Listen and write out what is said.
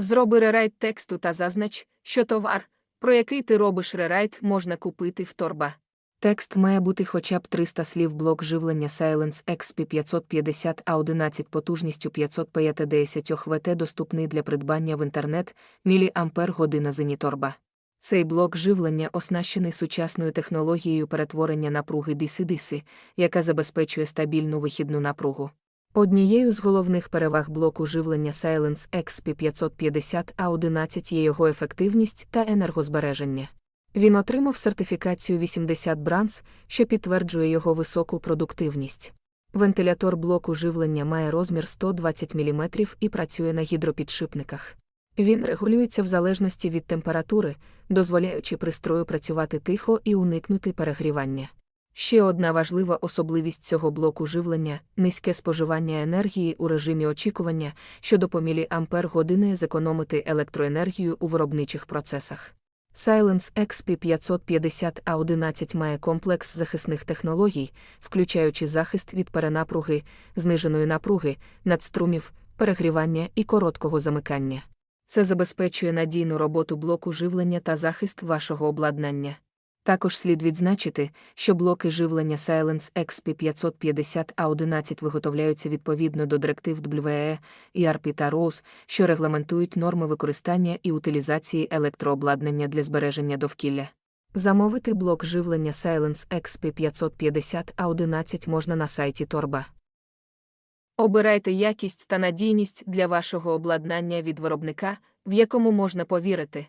Зроби рерайт тексту та зазнач, що товар, про який ти робиш рерайт, можна купити в торба. Текст має бути хоча б 300 слів блок живлення Silence XP 550 а 11 потужністю 550 ВТ доступний для придбання в інтернет, міліампер година зеніторба. Цей блок живлення оснащений сучасною технологією перетворення напруги DC-DC, яка забезпечує стабільну вихідну напругу. Однією з головних переваг блоку живлення Silence XP 550 а 11 є його ефективність та енергозбереження. Він отримав сертифікацію 80 Бранс, що підтверджує його високу продуктивність. Вентилятор блоку живлення має розмір 120 мм і працює на гідропідшипниках. Він регулюється в залежності від температури, дозволяючи пристрою працювати тихо і уникнути перегрівання. Ще одна важлива особливість цього блоку живлення низьке споживання енергії у режимі очікування, що допомілі ампер години зекономити електроенергію у виробничих процесах. Silence XP 550 a 11 має комплекс захисних технологій, включаючи захист від перенапруги, зниженої напруги, надструмів, перегрівання і короткого замикання. Це забезпечує надійну роботу блоку живлення та захист вашого обладнання. Також слід відзначити, що блоки живлення Silence XP 550 a 11 виготовляються відповідно до директив WE, ERP та ROS, що регламентують норми використання і утилізації електрообладнання для збереження довкілля. Замовити блок живлення Silence XP 550 a 11 можна на сайті Торба. Обирайте якість та надійність для вашого обладнання від виробника, в якому можна повірити.